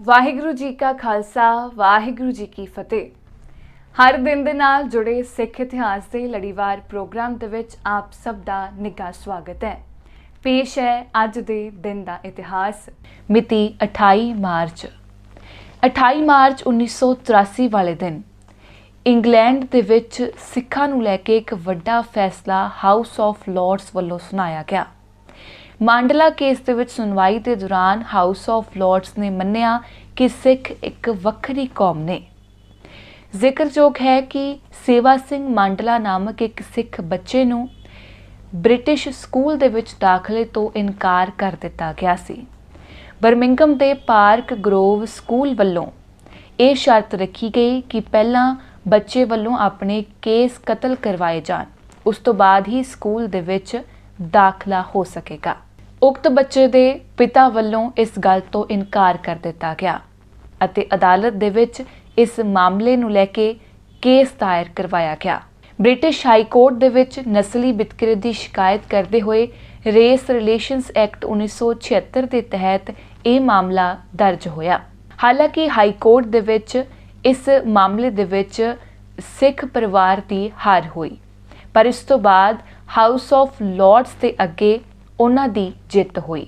ਵਾਹਿਗੁਰੂ ਜੀ ਕਾ ਖਾਲਸਾ, ਵਾਹਿਗੁਰੂ ਜੀ ਕੀ ਫਤਿਹ। ਹਰ ਦਿਨ ਦੇ ਨਾਲ ਜੁੜੇ ਸਿੱਖ ਇਤਿਹਾਸ ਦੇ ਲੜੀਵਾਰ ਪ੍ਰੋਗਰਾਮ ਦੇ ਵਿੱਚ ਆਪ ਸਭ ਦਾ ਨਿੱਘਾ ਸਵਾਗਤ ਹੈ। ਪੇਸ਼ ਹੈ ਅੱਜ ਦੇ ਦਿਨ ਦਾ ਇਤਿਹਾਸ, ਮਿਤੀ 28 ਮਾਰਚ। 28 ਮਾਰਚ 1983 ਵਾਲੇ ਦਿਨ, ਇੰਗਲੈਂਡ ਦੇ ਵਿੱਚ ਸਿੱਖਾਂ ਨੂੰ ਲੈ ਕੇ ਇੱਕ ਵੱਡਾ ਫੈਸਲਾ ਹਾਊਸ ਆਫ ਲਾਰਡਸ ਵੱਲੋਂ ਸੁਣਾਇਆ ਗਿਆ। ਮਾਂਡਲਾ ਕੇਸ ਦੇ ਵਿੱਚ ਸੁਣਵਾਈ ਦੇ ਦੌਰਾਨ ਹਾਊਸ ਆਫ ਲਾਰਡਸ ਨੇ ਮੰਨਿਆ ਕਿ ਸਿੱਖ ਇੱਕ ਵੱਖਰੀ ਕੌਮ ਨੇ। ਜ਼ਿਕਰਯੋਗ ਹੈ ਕਿ ਸੇਵਾ ਸਿੰਘ ਮਾਂਡਲਾ ਨਾਮਕ ਇੱਕ ਸਿੱਖ ਬੱਚੇ ਨੂੰ ਬ੍ਰਿਟਿਸ਼ ਸਕੂਲ ਦੇ ਵਿੱਚ ਦਾਖਲੇ ਤੋਂ ਇਨਕਾਰ ਕਰ ਦਿੱਤਾ ਗਿਆ ਸੀ। ਬਰਮਿੰਗਮ ਦੇ ਪਾਰਕ ਗਰੋਵ ਸਕੂਲ ਵੱਲੋਂ ਇਹ ਸ਼ਰਤ ਰੱਖੀ ਗਈ ਕਿ ਪਹਿਲਾਂ ਬੱਚੇ ਵੱਲੋਂ ਆਪਣੇ ਕੇਸ ਕਤਲ ਕਰਵਾਏ ਜਾਣ, ਉਸ ਤੋਂ ਬਾਅਦ ਹੀ ਸਕੂਲ ਦੇ ਵਿੱਚ ਦਾਖਲਾ ਹੋ ਸਕੇਗਾ। ਉਕਤ ਬੱਚੇ ਦੇ ਪਿਤਾ ਵੱਲੋਂ ਇਸ ਗੱਲ ਤੋਂ ਇਨਕਾਰ ਕਰ ਦਿੱਤਾ ਗਿਆ ਅਤੇ ਅਦਾਲਤ ਦੇ ਵਿੱਚ ਇਸ ਮਾਮਲੇ ਨੂੰ ਲੈ ਕੇ ਕੇਸ ਦਾਇਰ ਕਰਵਾਇਆ ਗਿਆ। ਬ੍ਰਿਟਿਸ਼ ਹਾਈ ਕੋਰਟ ਦੇ ਵਿੱਚ ਨਸਲੀ ਵਿਤਕਰੇ ਦੀ ਸ਼ਿਕਾਇਤ ਕਰਦੇ ਹੋਏ ਰੇਸ ਰਿਲੇਸ਼ਨਸ ਐਕਟ 1976 ਦੇ ਤਹਿਤ ਇਹ ਮਾਮਲਾ ਦਰਜ ਹੋਇਆ। ਹਾਲਾਂਕਿ ਹਾਈ ਕੋਰਟ ਦੇ ਵਿੱਚ ਇਸ ਮਾਮਲੇ ਦੇ ਵਿੱਚ ਸਿੱਖ ਪਰਿਵਾਰ ਦੀ ਹਾਰ ਹੋਈ। ਪਰ ਇਸ ਤੋਂ ਬਾਅਦ ਹਾਊਸ ਆਫ ਲਾਰਡਸ ਦੇ ਅੱਗੇ ਉਹਨਾਂ ਦੀ ਜਿੱਤ ਹੋਈ,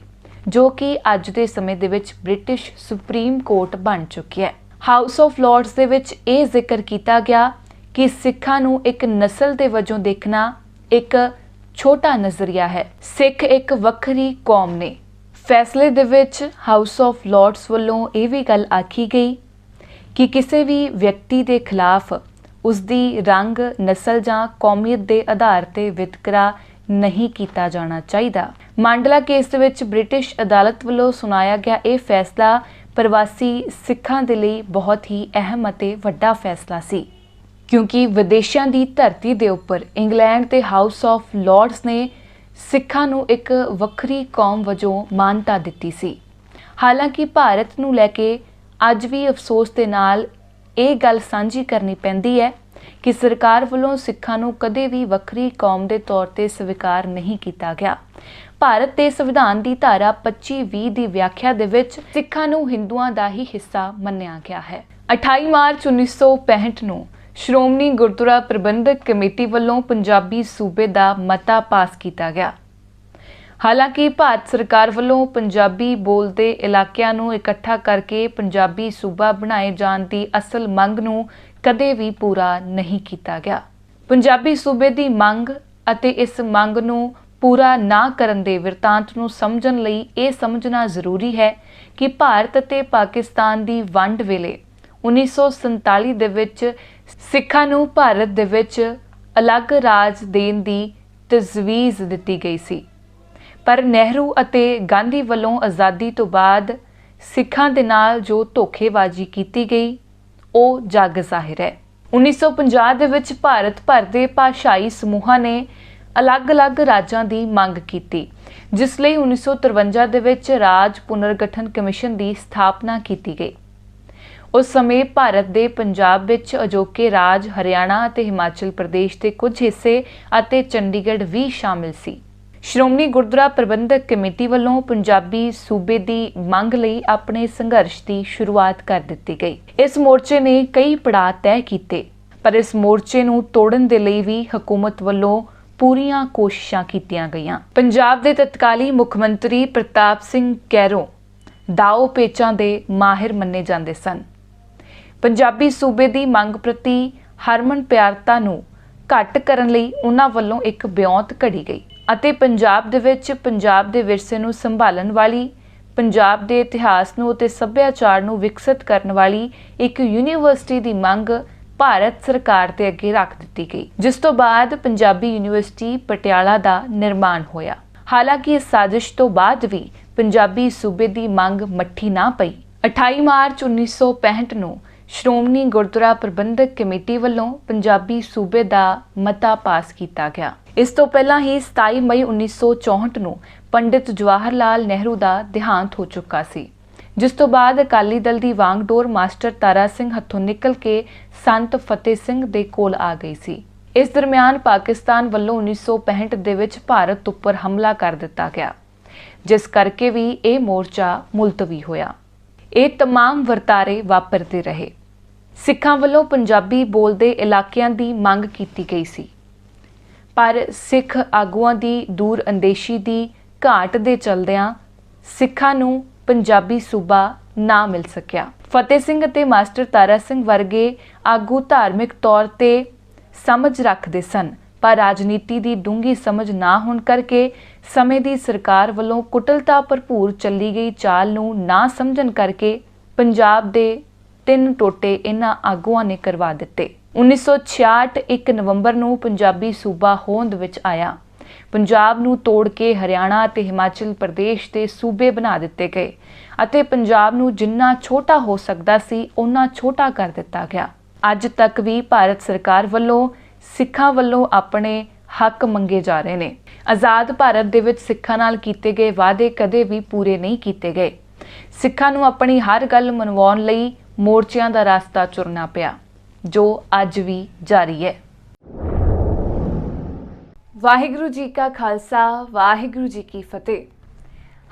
ਜੋ ਕਿ ਅੱਜ ਦੇ ਸਮੇਂ ਦੇ ਵਿੱਚ ਬ੍ਰਿਟਿਸ਼ ਸੁਪਰੀਮ ਕੋਰਟ ਬਣ ਚੁੱਕੀ ਹੈ। ਹਾਊਸ ਆਫ ਲਾਰਡਸ ਦੇ ਵਿੱਚ ਇਹ ਜ਼ਿਕਰ ਕੀਤਾ ਗਿਆ ਕਿ ਸਿੱਖਾਂ ਨੂੰ ਇੱਕ ਨਸਲ ਦੇ ਵਜੋਂ ਦੇਖਣਾ ਇੱਕ ਛੋਟਾ ਨਜ਼ਰੀਆ ਹੈ। ਸਿੱਖ ਇੱਕ ਵੱਖਰੀ ਕੌਮ ਨੇ। ਫੈਸਲੇ ਦੇ ਵਿੱਚ ਹਾਊਸ ਆਫ ਲਾਰਡਸ ਵੱਲੋਂ ਇਹ ਵੀ ਗੱਲ ਆਖੀ ਗਈ ਕਿ ਕਿਸੇ ਵੀ ਵਿਅਕਤੀ ਦੇ ਖਿਲਾਫ ਉਸ ਦੀ ਰੰਗ, ਨਸਲ ਜਾਂ ਕੌਮੀਅਤ ਦੇ ਆਧਾਰ ਤੇ ਵਿਤਕਰਾ ਨਹੀਂ ਕੀਤਾ ਜਾਣਾ ਚਾਹੀਦਾ। ਮਾਂਡਲਾ ਕੇਸ ਦੇ ਵਿੱਚ ਬ੍ਰਿਟਿਸ਼ ਅਦਾਲਤ ਵੱਲੋਂ ਸੁਣਾਇਆ ਗਿਆ ਇਹ ਫੈਸਲਾ ਪ੍ਰਵਾਸੀ ਸਿੱਖਾਂ ਦੇ ਲਈ ਬਹੁਤ ਹੀ ਅਹਿਮ ਅਤੇ ਵੱਡਾ ਫੈਸਲਾ ਸੀ। ਕਿਉਂਕਿ ਵਿਦੇਸ਼ਾਂ ਦੀ ਧਰਤੀ ਦੇ ਉੱਪਰ ਇੰਗਲੈਂਡ ਤੇ ਹਾਊਸ ਆਫ ਲਾਰਡਸ ਨੇ ਸਿੱਖਾਂ ਨੂੰ ਇੱਕ ਵੱਖਰੀ ਕੌਮ ਵਜੋਂ ਮਾਨਤਾ ਦਿੱਤੀ ਸੀ। ਹਾਲਾਂਕਿ ਭਾਰਤ ਨੂੰ ਲੈ ਕੇ ਅੱਜ ਵੀ ਅਫਸੋਸ ਦੇ ਨਾਲ ਇਹ ਗੱਲ ਸਾਂਝੀ ਕਰਨੀ ਪੈਂਦੀ ਹੈ ਕਿ ਸਰਕਾਰ ਵੱਲੋਂ ਸਿੱਖਾਂ ਨੂੰ ਕਦੇ ਵੀ ਵੱਖਰੀ ਕੌਮ ਦੇ ਤੌਰ ਤੇ ਸਵੀਕਾਰ ਨਹੀਂ ਕੀਤਾ ਗਿਆ। ਭਾਰਤ ਦੇ ਸੰਵਿਧਾਨ ਦੀ ਧਾਰਾ 25-20 ਦੀ ਵਿਆਖਿਆ ਦੇ ਵਿੱਚ ਸਿੱਖਾਂ ਨੂੰ ਹਿੰਦੂਆਂ ਦਾ ਹੀ ਹਿੱਸਾ ਮੰਨਿਆ ਗਿਆ ਹੈ। 28 ਮਾਰਚ 1965 ਨੂੰ ਸ਼੍ਰੋਮਣੀ ਗੁਰਦੁਆਰਾ ਪ੍ਰਬੰਧਕ ਕਮੇਟੀ ਵੱਲੋਂ ਪੰਜਾਬੀ ਸੂਬੇ ਦਾ ਮਤਾ ਪਾਸ ਕੀਤਾ ਗਿਆ। ਹਾਲਾਂਕਿ ਭਾਰਤ ਸਰਕਾਰ ਵੱਲੋਂ ਪੰਜਾਬੀ ਬੋਲਦੇ ਇਲਾਕਿਆਂ ਨੂੰ ਇਕੱਠਾ ਕਰਕੇ ਪੰਜਾਬੀ ਸੂਬਾ ਬਣਾਏ ਜਾਣ ਦੀ ਅਸਲ ਮੰਗ ਨੂੰ ਕਦੇ ਵੀ ਪੂਰਾ ਨਹੀਂ ਕੀਤਾ ਗਿਆ। ਪੰਜਾਬੀ ਸੂਬੇ ਦੀ ਮੰਗ ਅਤੇ ਇਸ ਮੰਗ ਨੂੰ ਪੂਰਾ ਨਾ ਕਰਨ ਦੇ ਵਰਤਾਂਤ ਨੂੰ ਸਮਝਣ ਲਈ ਇਹ ਸਮਝਣਾ ਜ਼ਰੂਰੀ ਹੈ ਕਿ ਭਾਰਤ ਅਤੇ ਪਾਕਿਸਤਾਨ ਦੀ ਵੰਡ ਵੇਲੇ 1947 ਦੇ ਵਿੱਚ ਸਿੱਖਾਂ ਨੂੰ ਭਾਰਤ ਦੇ ਵਿੱਚ ਅਲੱਗ ਰਾਜ ਦੇਣ ਦੀ ਤਜਵੀਜ਼ ਦਿੱਤੀ ਗਈ ਸੀ। ਪਰ ਨਹਿਰੂ ਅਤੇ ਗਾਂਧੀ ਵੱਲੋਂ ਆਜ਼ਾਦੀ ਤੋਂ ਬਾਅਦ ਸਿੱਖਾਂ ਦੇ ਨਾਲ ਜੋ ਧੋਖੇਬਾਜ਼ੀ ਕੀਤੀ ਗਈ, ਉਹ ਜੱਗ ਜ਼ਾਹਿਰ ਹੈ। 1950 ਦੇ ਵਿੱਚ ਭਾਰਤ ਭਰ ਦੇ ਭਾਸ਼ਾਈ ਸਮੂਹਾਂ ਨੇ ਅਲੱਗ-ਅਲੱਗ ਰਾਜਾਂ ਦੀ ਮੰਗ ਕੀਤੀ, ਜਿਸ ਲਈ 1953 ਦੇ ਵਿੱਚ ਰਾਜ ਪੁਨਰਗਠਨ ਕਮਿਸ਼ਨ ਦੀ ਸਥਾਪਨਾ ਕੀਤੀ ਗਈ। ਉਸ ਸਮੇਂ ਭਾਰਤ ਦੇ ਪੰਜਾਬ ਵਿੱਚ ਅਜੋਕੇ ਰਾਜ ਹਰਿਆਣਾ ਅਤੇ ਹਿਮਾਚਲ ਪ੍ਰਦੇਸ਼ ਦੇ ਕੁਝ ਹਿੱਸੇ ਅਤੇ ਚੰਡੀਗੜ੍ਹ ਵੀ ਸ਼ਾਮਿਲ ਸੀ। ਸ਼੍ਰੋਮਣੀ ਗੁਰਦੁਆਰਾ ਪ੍ਰਬੰਧਕ ਕਮੇਟੀ ਵੱਲੋਂ ਪੰਜਾਬੀ ਸੂਬੇ ਦੀ ਮੰਗ ਲਈ ਆਪਣੇ ਸੰਘਰਸ਼ ਦੀ ਸ਼ੁਰੂਆਤ ਕਰ ਦਿੱਤੀ ਗਈ। ਇਸ ਮੋਰਚੇ ਨੇ ਕਈ ਪੜਾਅ ਤੈਅ ਕੀਤੇ, ਪਰ ਇਸ ਮੋਰਚੇ ਨੂੰ ਤੋੜਨ ਦੇ ਲਈ ਵੀ ਹਕੂਮਤ ਵੱਲੋਂ ਪੂਰੀਆਂ ਕੋਸ਼ਿਸ਼ਾਂ ਕੀਤੀਆਂ ਗਈਆਂ। ਪੰਜਾਬ ਦੇ ਤਤਕਾਲੀ ਮੁੱਖ ਮੰਤਰੀ ਪ੍ਰਤਾਪ ਸਿੰਘ ਕੈਰੋ ਦਾਓ ਪੇਚਾਂ ਦੇ ਮਾਹਿਰ ਮੰਨੇ ਜਾਂਦੇ ਸਨ। ਪੰਜਾਬੀ ਸੂਬੇ ਦੀ ਮੰਗ ਪ੍ਰਤੀ ਹਰਮਨ ਪਿਆਰਤਾ ਨੂੰ ਘੱਟ ਕਰਨ ਲਈ ਉਹਨਾਂ ਵੱਲੋਂ ਇੱਕ ਬਿਉਂਤ ਘੜੀ ਗਈ। ਅਤੇ ਪੰਜਾਬ ਦੇ ਵਿੱਚ ਪੰਜਾਬ ਦੇ ਵਿਰਸੇ ਨੂੰ ਸੰਭਾਲਣ ਵਾਲੀ, ਪੰਜਾਬ ਦੇ ਇਤਿਹਾਸ ਨੂੰ ਅਤੇ ਸੱਭਿਆਚਾਰ ਨੂੰ ਵਿਕਸਿਤ ਕਰਨ ਵਾਲੀ ਇੱਕ ਯੂਨੀਵਰਸਿਟੀ ਦੀ ਮੰਗ ਭਾਰਤ ਸਰਕਾਰ ਦੇ ਅੱਗੇ ਰੱਖ ਦਿੱਤੀ ਗਈ, ਜਿਸ ਤੋਂ ਬਾਅਦ ਪੰਜਾਬੀ ਯੂਨੀਵਰਸਿਟੀ ਪਟਿਆਲਾ ਦਾ ਨਿਰਮਾਣ ਹੋਇਆ। ਹਾਲਾਂਕਿ ਇਸ ਸਾਜ਼ਿਸ਼ ਤੋਂ ਬਾਅਦ ਵੀ ਪੰਜਾਬੀ ਸੂਬੇ ਦੀ ਮੰਗ ਮੱਠੀ ਨਾ ਪਈ। 28 ਮਾਰਚ 1965 ਨੂੰ ਸ਼੍ਰੋਮਣੀ ਗੁਰਦੁਆਰਾ ਪ੍ਰਬੰਧਕ ਕਮੇਟੀ ਵੱਲੋਂ ਪੰਜਾਬੀ ਸੂਬੇ ਦਾ ਮਤਾ ਪਾਸ ਕੀਤਾ ਗਿਆ। ਇਸ ਤੋਂ ਪਹਿਲਾਂ ਹੀ 27 ਮਈ 1964 ਨੂੰ ਪੰਡਿਤ ਜਵਾਹਰ ਲਾਲ ਨਹਿਰੂ ਦਾ ਦੇਹਾਂਤ ਹੋ ਚੁੱਕਾ ਸੀ। ਜਿਸ ਤੋਂ ਬਾਅਦ ਅਕਾਲੀ ਦਲ ਦੀ ਵਾਂਗਡੋਰ ਮਾਸਟਰ ਤਾਰਾ ਸਿੰਘ ਹੱਥੋਂ ਨਿਕਲ ਕੇ ਸੰਤ ਫਤਿਹ ਸਿੰਘ ਦੇ ਕੋਲ ਆ ਗਈ ਸੀ। ਇਸ ਦਰਮਿਆਨ ਪਾਕਿਸਤਾਨ ਵੱਲੋਂ 1965 ਦੇ ਵਿੱਚ ਭਾਰਤ ਉੱਪਰ ਹਮਲਾ ਕਰ ਦਿੱਤਾ ਗਿਆ। ਜਿਸ ਕਰਕੇ ਵੀ ਇਹ ਮੋਰਚਾ ਮੁਲਤਵੀ ਹੋਇਆ। ਇਹ तमाम ਵਰਤਾਰੇ ਵਾਪਰਦੇ ਰਹੇ ਸਿੱਖਾਂ ਵੱਲੋਂ ਪੰਜਾਬੀ ਬੋਲਦੇ ਇਲਾਕਿਆਂ ਦੀ ਮੰਗ ਕੀਤੀ ਗਈ ਸੀ ਪਰ ਸਿੱਖ ਆਗੂਆਂ ਦੀ ਦੂਰ ਅੰਦੇਸ਼ੀ ਦੀ ਘਾਟ ਦੇ ਚਲਦਿਆਂ ਸਿੱਖਾਂ ਨੂੰ ਪੰਜਾਬੀ ਸੂਬਾ ਨਾ ਮਿਲ ਸਕਿਆ ਫਤਿਹ ਸਿੰਘ ਅਤੇ ਮਾਸਟਰ ਤਾਰਾ ਸਿੰਘ ਵਰਗੇ ਆਗੂ ਧਾਰਮਿਕ ਤੌਰ ਤੇ ਸਮਝ ਰੱਖਦੇ ਸਨ ਪਰ ਰਾਜਨੀਤੀ ਦੀ ਡੂੰਗੀ ਸਮਝ ਨਾ ਹੋਣ ਕਰਕੇ ਸਮੇਂ ਦੀ ਸਰਕਾਰ ਵੱਲੋਂ ਕੁਟਲਤਾ ਭਰਪੂਰ ਚੱਲੀ ਗਈ ਚਾਲ ਨੂੰ ਨਾ ਸਮਝਣ ਕਰਕੇ ਪੰਜਾਬ ਦੇ ਤਿੰਨ ਟੋਟੇ ਇਹਨਾਂ ਆਗੂਆਂ ਨੇ ਕਰਵਾ ਦਿੱਤੇ। 1966 1 ਨਵੰਬਰ ਨੂੰ ਪੰਜਾਬੀ ਸੂਬਾ ਹੋਂਦ ਵਿੱਚ ਆਇਆ। ਪੰਜਾਬ ਨੂੰ ਤੋੜ ਕੇ ਹਰਿਆਣਾ ਅਤੇ ਹਿਮਾਚਲ ਪ੍ਰਦੇਸ਼ ਦੇ ਸੂਬੇ ਬਣਾ ਦਿੱਤੇ ਗਏ ਅਤੇ ਪੰਜਾਬ ਨੂੰ ਜਿੰਨਾ ਛੋਟਾ ਹੋ ਸਕਦਾ ਸੀ ਉਨਾ ਛੋਟਾ ਕਰ ਦਿੱਤਾ ਗਿਆ। ਅੱਜ ਤੱਕ ਵੀ ਭਾਰਤ ਸਰਕਾਰ ਵੱਲੋਂ ਸਿੱਖਾਂ ਵੱਲੋਂ ਆਪਣੇ ਹੱਕ ਮੰਗੇ ਜਾ ਰਹੇ ਨੇ। ਆਜ਼ਾਦ ਭਾਰਤ ਦੇ ਵਿੱਚ ਸਿੱਖਾਂ ਨਾਲ ਕੀਤੇ ਗਏ ਵਾਅਦੇ ਕਦੇ ਵੀ ਪੂਰੇ ਨਹੀਂ ਕੀਤੇ ਗਏ। ਸਿੱਖਾਂ ਨੂੰ ਆਪਣੀ ਹਰ ਗੱਲ ਮਨਵਾਉਣ ਲਈ ਮੋਰਚਿਆਂ ਦਾ ਰਸਤਾ ਚੁਰਨਾ ਪਿਆ, ਜੋ ਅੱਜ ਵੀ ਜਾਰੀ ਹੈ। ਵਾਹਿਗੁਰੂ ਜੀ ਕਾ ਖਾਲਸਾ, ਵਾਹਿਗੁਰੂ ਜੀ ਕੀ ਫਤਿਹ।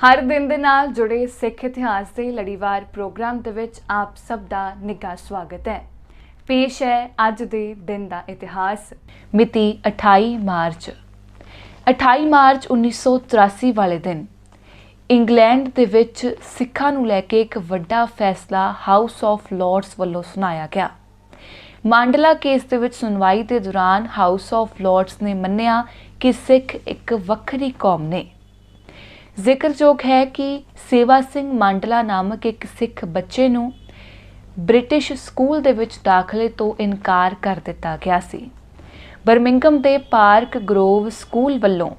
ਹਰ ਦਿਨ ਦੇ ਨਾਲ ਜੁੜੇ ਸਿੱਖ ਇਤਿਹਾਸ ਦੇ ਲੜੀਵਾਰ ਪ੍ਰੋਗਰਾਮ ਦੇ ਵਿੱਚ ਆਪ ਸਭ ਦਾ ਨਿੱਘਾ ਸਵਾਗਤ ਹੈ। ਪੇਸ਼ ਹੈ ਅੱਜ ਦੇ ਦਿਨ ਦਾ ਇਤਿਹਾਸ, ਮਿਤੀ 28 ਮਾਰਚ। 28 ਮਾਰਚ 1983 ਵਾਲੇ ਦਿਨ, ਇੰਗਲੈਂਡ ਦੇ ਵਿੱਚ ਸਿੱਖਾਂ ਨੂੰ ਲੈ ਕੇ ਇੱਕ ਵੱਡਾ ਫੈਸਲਾ ਹਾਊਸ ਆਫ ਲਾਰਡਸ ਵੱਲੋਂ ਸੁਣਾਇਆ ਗਿਆ। ਮਾਂਡਲਾ ਕੇਸ ਦੇ ਵਿੱਚ ਸੁਣਵਾਈ ਦੇ ਦੌਰਾਨ ਹਾਊਸ ਆਫ ਲਾਰਡਸ ਨੇ ਮੰਨਿਆ ਕਿ ਸਿੱਖ ਇੱਕ ਵੱਖਰੀ ਕੌਮ ਨੇ। ਜ਼ਿਕਰਯੋਗ ਹੈ ਕਿ ਸੇਵਾ ਸਿੰਘ ਮਾਂਡਲਾ ਨਾਮਕ ਇੱਕ ਸਿੱਖ ਬੱਚੇ ਨੂੰ ਬ੍ਰਿਟਿਸ਼ ਸਕੂਲ ਦੇ ਵਿੱਚ ਦਾਖਲੇ ਤੋਂ ਇਨਕਾਰ ਕਰ ਦਿੱਤਾ ਗਿਆ ਸੀ। ਬਰਮਿੰਗਮ ਦੇ ਪਾਰਕ ਗਰੋਵ ਸਕੂਲ ਵੱਲੋਂ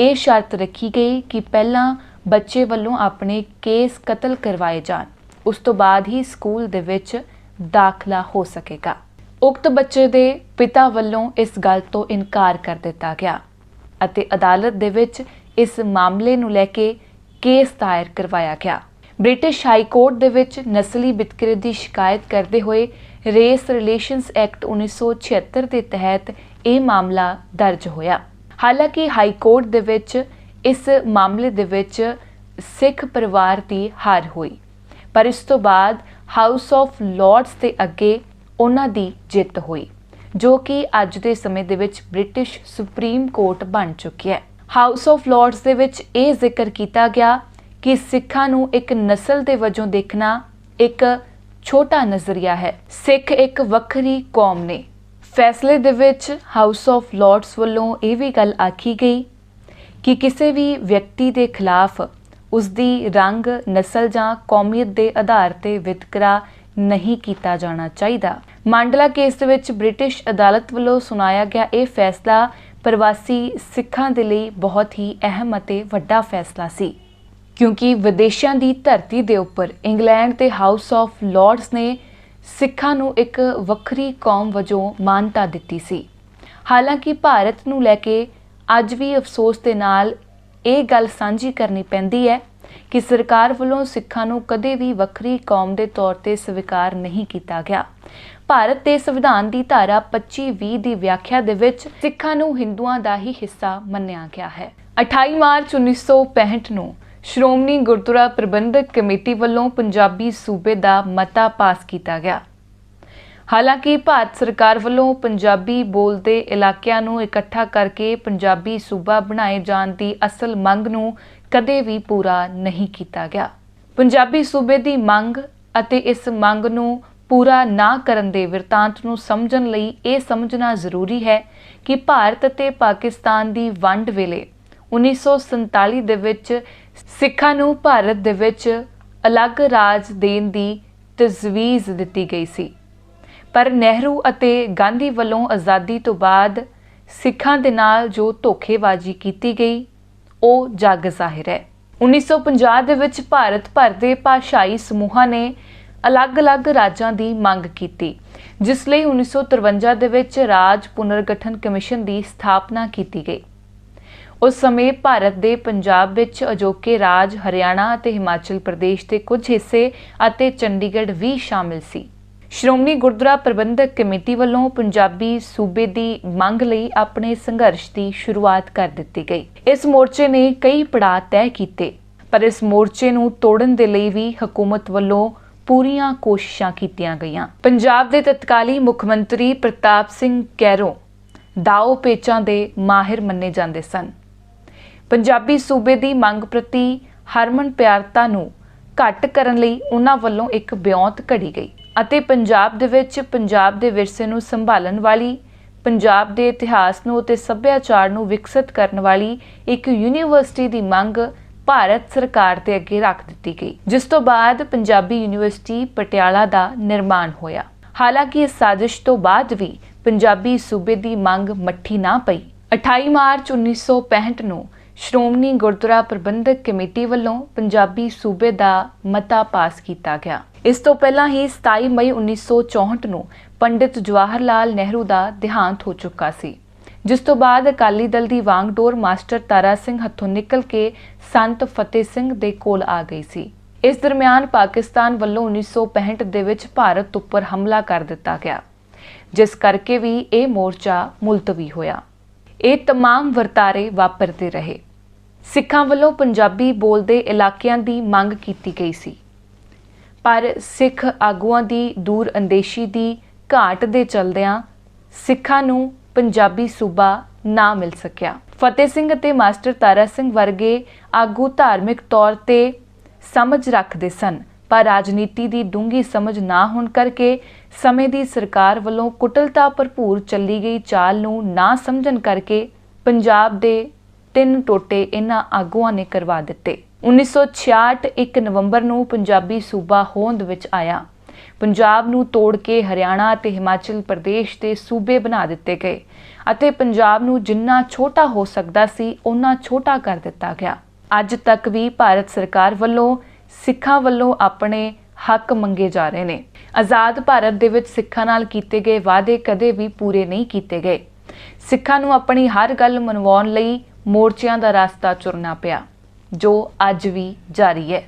ਇਹ ਸ਼ਰਤ ਰੱਖੀ ਗਈ ਕਿ ਪਹਿਲਾਂ ਬੱਚੇ ਵੱਲੋਂ ਆਪਣੇ ਕੇਸ ਕਤਲ ਕਰਵਾਏ ਜਾਣ। ਉਸ ਤੋਂ ਬਾਅਦ ਹੀ ਸਕੂਲ ਦੇ ਵਿੱਚ ਦਾਖਲਾ ਹੋ ਸਕੇਗਾ। ਉਕਤ ਬੱਚੇ ਦੇ ਪਿਤਾ ਵੱਲੋਂ ਇਸ ਗੱਲ ਤੋਂ ਇਨਕਾਰ ਕਰ ਦਿੱਤਾ ਗਿਆ ਅਤੇ ਅਦਾਲਤ ਦੇ ਵਿੱਚ ਇਸ ਮਾਮਲੇ ਨੂੰ ਲੈ ਕੇ ਕੇਸ ਦਾਇਰ ਕਰਵਾਇਆ ਗਿਆ। ਬ੍ਰਿਟਿਸ਼ ਹਾਈ ਕੋਰਟ ਦੇ ਵਿੱਚ ਨਸਲੀ ਵਿਤਕਰੇ ਦੀ ਸ਼ਿਕਾਇਤ ਕਰਦੇ ਹੋਏ ਰੇਸ ਰਿਲੇਸ਼ਨਸ ਐਕਟ 1976 ਦੇ ਤਹਿਤ ਇਹ ਮਾਮਲਾ ਦਰਜ ਹੋਇਆ। ਹਾਲਾਂਕਿ ਹਾਈ ਕੋਰਟ ਦੇ ਵਿੱਚ ਇਸ ਮਾਮਲੇ ਦੇ ਵਿੱਚ ਸਿੱਖ ਪਰਿਵਾਰ ਦੀ ਹਾਰ ਹੋਈ, ਪਰ ਇਸ ਤੋਂ ਬਾਅਦ ਹਾਊਸ ਆਫ ਲਾਰਡਸ ਦੇ ਅੱਗੇ ਉਹਨਾਂ ਦੀ ਜਿੱਤ ਹੋਈ, ਜੋ ਕਿ ਅੱਜ ਦੇ ਸਮੇਂ ਦੇ ਵਿੱਚ ਬ੍ਰਿਟਿਸ਼ ਸੁਪਰੀਮ ਕੋਰਟ ਬਣ ਚੁੱਕੀ ਹੈ। ਹਾਊਸ ਆਫ ਲਾਰਡਸ ਦੇ ਵਿੱਚ ਇਹ ਜ਼ਿਕਰ ਕੀਤਾ ਗਿਆ ਕਿ ਸਿੱਖਾਂ ਨੂੰ ਇੱਕ ਨਸਲ ਦੇ ਵਜੋਂ ਦੇਖਣਾ ਇੱਕ ਛੋਟਾ ਨਜ਼ਰੀਆ ਹੈ। ਸਿੱਖ ਇੱਕ ਵੱਖਰੀ ਕੌਮ ਨੇ। ਫੈਸਲੇ ਦੇ ਵਿੱਚ ਹਾਊਸ ਆਫ ਲਾਰਡਸ ਵੱਲੋਂ ਇਹ ਵੀ ਗੱਲ ਆਖੀ ਗਈ ਕਿ ਕਿਸੇ ਵੀ ਵਿਅਕਤੀ ਦੇ ਖਿਲਾਫ ਉਸ ਦੀ ਰੰਗ, ਨਸਲ ਜਾਂ ਕੌਮੀਅਤ ਦੇ ਆਧਾਰ ਤੇ ਵਿਤਕਰਾ ਨਹੀਂ ਕੀਤਾ ਜਾਣਾ ਚਾਹੀਦਾ। ਮਾਂਡਲਾ ਕੇਸ ਦੇ ਵਿੱਚ ਬ੍ਰਿਟਿਸ਼ ਅਦਾਲਤ ਵੱਲੋਂ ਸੁਣਾਇਆ ਗਿਆ ਇਹ ਫੈਸਲਾ ਪ੍ਰਵਾਸੀ ਸਿੱਖਾਂ ਦੇ ਲਈ ਬਹੁਤ ਹੀ ਅਹਿਮ ਅਤੇ ਵੱਡਾ ਫੈਸਲਾ ਸੀ। ਕਿਉਂਕਿ ਵਿਦੇਸ਼ਾਂ ਦੀ ਧਰਤੀ ਦੇ ਉੱਪਰ ਇੰਗਲੈਂਡ ਤੇ ਹਾਊਸ ਆਫ ਲਾਰਡਸ ਨੇ ਸਿੱਖਾਂ ਨੂੰ ਇੱਕ ਵੱਖਰੀ ਕੌਮ ਵਜੋਂ ਮਾਨਤਾ ਦਿੱਤੀ ਸੀ। ਹਾਲਾਂਕਿ ਭਾਰਤ ਨੂੰ ਲੈ ਕੇ ਅੱਜ ਵੀ ਅਫਸੋਸ ਦੇ ਨਾਲ ਇਹ ਗੱਲ ਸਾਂਝੀ ਕਰਨੀ ਪੈਂਦੀ ਹੈ ਕਿ ਸਰਕਾਰ ਵੱਲੋਂ ਸਿੱਖਾਂ ਨੂੰ ਕਦੇ ਵੀ ਵੱਖਰੀ ਕੌਮ ਦੇ ਤੌਰ ਤੇ ਸਵੀਕਾਰ ਨਹੀਂ ਕੀਤਾ ਗਿਆ। ਭਾਰਤ ਦੇ ਸੰਵਿਧਾਨ ਦੀ ਧਾਰਾ 25-20 ਦੀ ਵਿਆਖਿਆ ਦੇ ਵਿੱਚ ਸਿੱਖਾਂ ਨੂੰ ਹਿੰਦੂਆਂ ਦਾ ਹੀ ਹਿੱਸਾ ਮੰਨਿਆ ਗਿਆ ਹੈ। 28 ਮਾਰਚ 1965 ਨੂੰ ਸ਼੍ਰੋਮਣੀ ਗੁਰਦੁਆਰਾ ਪ੍ਰਬੰਧਕ ਕਮੇਟੀ ਵੱਲੋਂ ਪੰਜਾਬੀ ਸੂਬੇ ਦਾ ਮਤਾ ਪਾਸ ਕੀਤਾ ਗਿਆ। ਹਾਲਾਂਕਿ ਭਾਰਤ ਸਰਕਾਰ ਵੱਲੋਂ ਪੰਜਾਬੀ ਬੋਲਦੇ ਇਲਾਕਿਆਂ ਨੂੰ ਇਕੱਠਾ ਕਰਕੇ ਪੰਜਾਬੀ ਸੂਬਾ ਬਣਾਏ ਜਾਣ ਦੀ ਅਸਲ ਮੰਗ ਨੂੰ ਕਦੇ ਵੀ ਪੂਰਾ ਨਹੀਂ ਕੀਤਾ ਗਿਆ। ਪੰਜਾਬੀ ਸੂਬੇ ਦੀ ਮੰਗ ਅਤੇ ਇਸ ਮੰਗ ਨੂੰ ਪੂਰਾ ਨਾ ਕਰਨ ਦੇ ਵਰਤਾਂਤ ਨੂੰ ਸਮਝਣ ਲਈ ਇਹ ਸਮਝਣਾ ਜ਼ਰੂਰੀ ਹੈ ਕਿ ਭਾਰਤ ਅਤੇ ਪਾਕਿਸਤਾਨ ਦੀ ਵੰਡ ਵੇਲੇ 1947 ਦੇ ਵਿੱਚ ਸਿੱਖਾਂ ਨੂੰ ਭਾਰਤ ਦੇ ਵਿੱਚ ਅਲੱਗ ਰਾਜ ਦੇਣ ਦੀ ਤਜਵੀਜ਼ ਦਿੱਤੀ ਗਈ ਸੀ। ਪਰ ਨਹਿਰੂ ਅਤੇ ਗਾਂਧੀ ਵੱਲੋਂ ਆਜ਼ਾਦੀ ਤੋਂ ਬਾਅਦ ਸਿੱਖਾਂ ਦੇ ਨਾਲ ਜੋ ਧੋਖੇਬਾਜ਼ੀ ਕੀਤੀ ਗਈ, ਉਹ ਜੱਗ ਜ਼ਾਹਿਰ ਹੈ। 1950 ਦੇ ਵਿੱਚ ਭਾਰਤ ਭਰ ਦੇ ਭਾਸ਼ਾਈ ਸਮੂਹਾਂ ਨੇ ਅਲੱਗ-ਅਲੱਗ ਰਾਜਾਂ ਦੀ ਮੰਗ ਕੀਤੀ, ਜਿਸ ਲਈ 1953 ਦੇ ਵਿੱਚ ਰਾਜ ਪੁਨਰਗਠਨ ਕਮਿਸ਼ਨ ਦੀ ਸਥਾਪਨਾ ਕੀਤੀ ਗਈ। ਉਸ ਸਮੇਂ ਭਾਰਤ ਦੇ ਪੰਜਾਬ ਵਿੱਚ ਅਜੋਕੇ ਰਾਜ ਹਰਿਆਣਾ ਅਤੇ ਹਿਮਾਚਲ ਪ੍ਰਦੇਸ਼ ਦੇ ਕੁਝ ਹਿੱਸੇ ਅਤੇ ਚੰਡੀਗੜ੍ਹ ਵੀ ਸ਼ਾਮਿਲ ਸੀ। ਸ਼੍ਰੋਮਣੀ ਗੁਰਦੁਆਰਾ ਪ੍ਰਬੰਧਕ ਕਮੇਟੀ ਵੱਲੋਂ ਪੰਜਾਬੀ ਸੂਬੇ ਦੀ ਮੰਗ ਲਈ ਆਪਣੇ ਸੰਘਰਸ਼ ਦੀ ਸ਼ੁਰੂਆਤ ਕਰ ਦਿੱਤੀ ਗਈ। ਇਸ ਮੋਰਚੇ ਨੇ ਕਈ ਪੜਾਅ ਤੈਅ ਕੀਤੇ, ਪਰ ਇਸ ਮੋਰਚੇ ਨੂੰ ਤੋੜਨ ਦੇ ਲਈ ਵੀ ਹਕੂਮਤ ਵੱਲੋਂ ਪੂਰੀਆਂ ਕੋਸ਼ਿਸ਼ਾਂ ਕੀਤੀਆਂ ਗਈਆਂ। ਪੰਜਾਬ ਦੇ ਤਤਕਾਲੀ ਮੁੱਖ ਮੰਤਰੀ ਪ੍ਰਤਾਪ ਸਿੰਘ ਕੈਰੋ ਦਾਓ ਪੇਚਾਂ ਦੇ ਮਾਹਿਰ ਮੰਨੇ ਜਾਂਦੇ ਸਨ। ਪੰਜਾਬੀ ਸੂਬੇ ਦੀ ਮੰਗ ਪ੍ਰਤੀ ਹਰਮਨ ਪਿਆਰਤਾ ਨੂੰ ਘੱਟ ਕਰਨ ਲਈ ਉਹਨਾਂ ਵੱਲੋਂ ਇੱਕ ਬਿਉਂਤ ਘੜੀ ਗਈ ਅਤੇ ਪੰਜਾਬ ਦੇ ਵਿੱਚ ਪੰਜਾਬ ਦੇ ਵਿਰਸੇ ਨੂੰ ਸੰਭਾਲਣ ਵਾਲੀ, ਪੰਜਾਬ ਦੇ ਇਤਿਹਾਸ ਨੂੰ ਅਤੇ ਸੱਭਿਆਚਾਰ ਨੂੰ ਵਿਕਸਿਤ ਕਰਨ ਵਾਲੀ ਇੱਕ ਯੂਨੀਵਰਸਿਟੀ ਦੀ ਮੰਗ ਭਾਰਤ ਸਰਕਾਰ ਦੇ ਅੱਗੇ ਰੱਖ ਦਿੱਤੀ ਗਈ, ਜਿਸ ਤੋਂ ਬਾਅਦ ਪੰਜਾਬੀ ਯੂਨੀਵਰਸਿਟੀ ਪਟਿਆਲਾ ਦਾ ਨਿਰਮਾਣ ਹੋਇਆ। ਹਾਲਾਂਕਿ ਇਸ ਸਾਜ਼ਿਸ਼ ਤੋਂ ਬਾਅਦ ਵੀ ਪੰਜਾਬੀ ਸੂਬੇ ਦੀ ਮੰਗ ਮੱਠੀ ਨਾ ਪਈ। 28 ਮਾਰਚ 1965 ਨੂੰ ਸ਼੍ਰੋਮਣੀ ਗੁਰਦੁਆਰਾ ਪ੍ਰਬੰਧਕ ਕਮੇਟੀ ਵੱਲੋਂ ਪੰਜਾਬੀ ਸੂਬੇ ਦਾ ਮਤਾ ਪਾਸ ਕੀਤਾ ਗਿਆ ਇਸ ਤੋਂ ਪਹਿਲਾਂ ਹੀ 27 ਮਈ 1964 ਨੂੰ ਪੰਡਿਤ ਜਵਾਹਰ ਲਾਲ ਨਹਿਰੂ ਦਾ ਦੇਹਾਂਤ ਹੋ ਚੁੱਕਾ ਸੀ ਜਿਸ ਤੋਂ ਬਾਅਦ ਅਕਾਲੀ ਦਲ ਦੀ ਵਾਂਗਡੋਰ ਮਾਸਟਰ ਤਾਰਾ ਸਿੰਘ ਹੱਥੋਂ ਨਿਕਲ ਕੇ ਸੰਤ ਫਤਿਹ ਸਿੰਘ ਦੇ ਕੋਲ ਆ ਗਈ ਸੀ ਇਸ ਦਰਮਿਆਨ ਪਾਕਿਸਤਾਨ ਵੱਲੋਂ 1965 ਦੇ ਵਿੱਚ ਭਾਰਤ ਉੱਪਰ ਹਮਲਾ ਕਰ ਦਿੱਤਾ ਗਿਆ ਜਿਸ ਕਰਕੇ ਵੀ ਇਹ ਮੋਰਚਾ ਮੁਲਤਵੀ ਹੋਇਆ ਇਹ तमाम ਵਰਤਾਰੇ ਵਾਪਰਦੇ ਰਹੇ ਸਿੱਖਾਂ ਵੱਲੋਂ ਪੰਜਾਬੀ ਬੋਲਦੇ ਇਲਾਕਿਆਂ ਦੀ ਮੰਗ ਕੀਤੀ ਗਈ ਸੀ। ਪਰ ਸਿੱਖ ਆਗੂਆਂ ਦੀ ਦੂਰ ਅੰਦੇਸ਼ੀ ਦੀ ਘਾਟ ਦੇ ਚਲਦਿਆਂ ਸਿੱਖਾਂ ਨੂੰ ਪੰਜਾਬੀ ਸੂਬਾ ਨਾ ਮਿਲ ਸਕਿਆ। ਫਤਿਹ ਸਿੰਘ ਅਤੇ ਮਾਸਟਰ ਤਾਰਾ ਸਿੰਘ ਵਰਗੇ ਆਗੂ ਧਾਰਮਿਕ ਤੌਰ ਤੇ ਸਮਝ ਰੱਖਦੇ ਸਨ, ਪਰ ਰਾਜਨੀਤੀ ਦੀ ਡੂੰਗੀ ਸਮਝ ਨਾ ਹੋਣ ਕਰਕੇ ਸਮੇਂ ਦੀ ਸਰਕਾਰ ਵੱਲੋਂ ਕੁਟਲਤਾ ਭਰਪੂਰ ਚੱਲੀ ਗਈ ਚਾਲ ਨੂੰ ਨਾ ਸਮਝਣ ਕਰਕੇ ਪੰਜਾਬ ਦੇ ਤਿੰਨ ਟੋਟੇ ਇਹਨਾਂ ਆਗੂਆਂ ਨੇ ਕਰਵਾ ਦਿੱਤੇ। 1966 1 ਨਵੰਬਰ ਨੂੰ ਪੰਜਾਬੀ ਸੂਬਾ ਹੋਂਦ ਵਿੱਚ ਆਇਆ। ਪੰਜਾਬ ਨੂੰ ਤੋੜ ਕੇ ਹਰਿਆਣਾ ਅਤੇ ਹਿਮਾਚਲ ਪ੍ਰਦੇਸ਼ ਦੇ ਸੂਬੇ ਬਣਾ ਦਿੱਤੇ ਗਏ ਅਤੇ ਪੰਜਾਬ ਨੂੰ ਜਿੰਨਾ ਛੋਟਾ ਹੋ ਸਕਦਾ ਸੀ ਉਨਾ ਛੋਟਾ ਕਰ ਦਿੱਤਾ ਗਿਆ। ਅੱਜ ਤੱਕ ਵੀ ਭਾਰਤ ਸਰਕਾਰ ਵੱਲੋਂ ਸਿੱਖਾਂ ਵੱਲੋਂ ਆਪਣੇ ਹੱਕ ਮੰਗੇ ਜਾ ਰਹੇ ਨੇ। ਆਜ਼ਾਦ ਭਾਰਤ ਦੇ ਵਿੱਚ ਸਿੱਖਾਂ ਨਾਲ ਕੀਤੇ ਗਏ ਵਾਅਦੇ ਕਦੇ ਵੀ ਪੂਰੇ ਨਹੀਂ ਕੀਤੇ ਗਏ। ਸਿੱਖਾਂ ਨੂੰ ਆਪਣੀ ਹਰ ਗੱਲ ਮਨਵਾਉਣ ਲਈ ਮੋਰਚਿਆਂ ਦਾ ਰਸਤਾ ਚੁਰਨਾ ਪਿਆ ਜੋ ਅੱਜ ਵੀ ਜਾਰੀ ਹੈ।